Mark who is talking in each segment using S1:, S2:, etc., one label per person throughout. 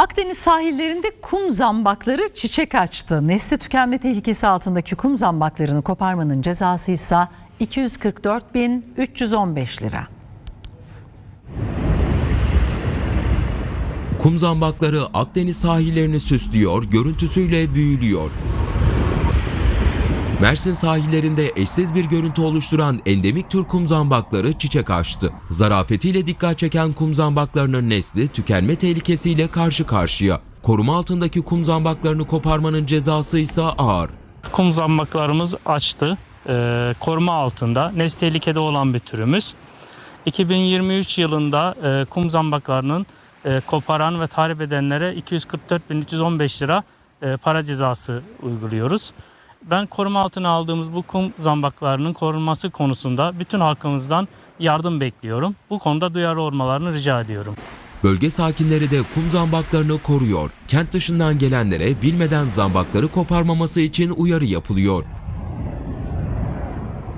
S1: Akdeniz sahillerinde kum zambakları çiçek açtı. Nesli tükenme tehlikesi altındaki kum zambaklarını koparmanın cezası ise 244.315 lira.
S2: Kum zambakları Akdeniz sahillerini süslüyor, görüntüsüyle büyülüyor. Mersin sahillerinde eşsiz bir görüntü oluşturan endemik tür kum zambakları çiçek açtı. Zarafetiyle dikkat çeken kum zambaklarının nesli tükenme tehlikesiyle karşı karşıya. Koruma altındaki kum zambaklarını koparmanın cezası ise ağır.
S3: Kum zambaklarımız açtı. Ee, koruma altında. Nesli tehlikede olan bir türümüz. 2023 yılında e, kum zambaklarının e, koparan ve tahrip edenlere 244.315 lira e, para cezası uyguluyoruz. Ben koruma altına aldığımız bu kum zambaklarının korunması konusunda bütün halkımızdan yardım bekliyorum. Bu konuda duyarlı olmalarını rica ediyorum.
S2: Bölge sakinleri de kum zambaklarını koruyor. Kent dışından gelenlere bilmeden zambakları koparmaması için uyarı yapılıyor.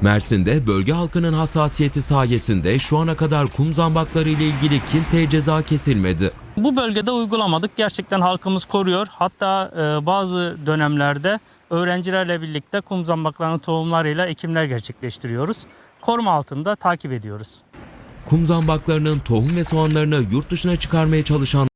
S2: Mersin'de bölge halkının hassasiyeti sayesinde şu ana kadar kum zambakları ile ilgili kimseye ceza kesilmedi.
S3: Bu bölgede uygulamadık. Gerçekten halkımız koruyor. Hatta e, bazı dönemlerde öğrencilerle birlikte kum zambaklarının tohumlarıyla ekimler gerçekleştiriyoruz. Koruma altında takip ediyoruz.
S2: Kum zambaklarının tohum ve soğanlarını yurt dışına çıkarmaya çalışan